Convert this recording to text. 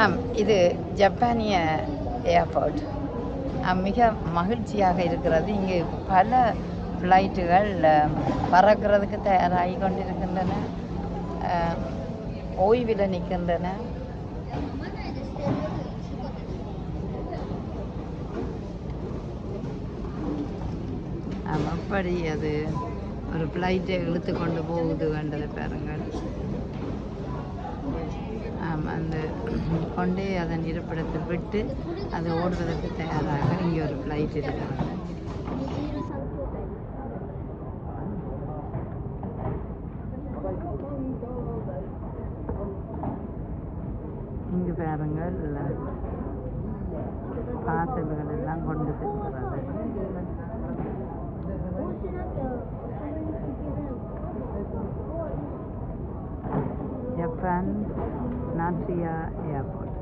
ஆம் இது ஜப்பானிய ஏர்போர்ட். மிக மகிழ்ச்சியாக இருக்கிறது. இங்கு பல ஃப்ளைட்டுகள் பறக்கிறதுக்கு தயாராகி கொண்டிருக்கின்றன. ஓய்வில் நிற்கின்றன அப்படி அது ஒரு ஃப்ளைட்டை இழுத்து கொண்டு போகுது வேண்டதை பாருங்கள். அந்த கொண்டே அதன் இருப்பிடத்தில் விட்டு அது ஓடுவதற்கு தயாராக இங்கே ஒரு ஃப்ளைட் இருக்கிறது. இங்கு பாருங்கள் பார்சல்கள் எல்லாம் கொண்டு செல்கிறது. Japan Lancia Airport.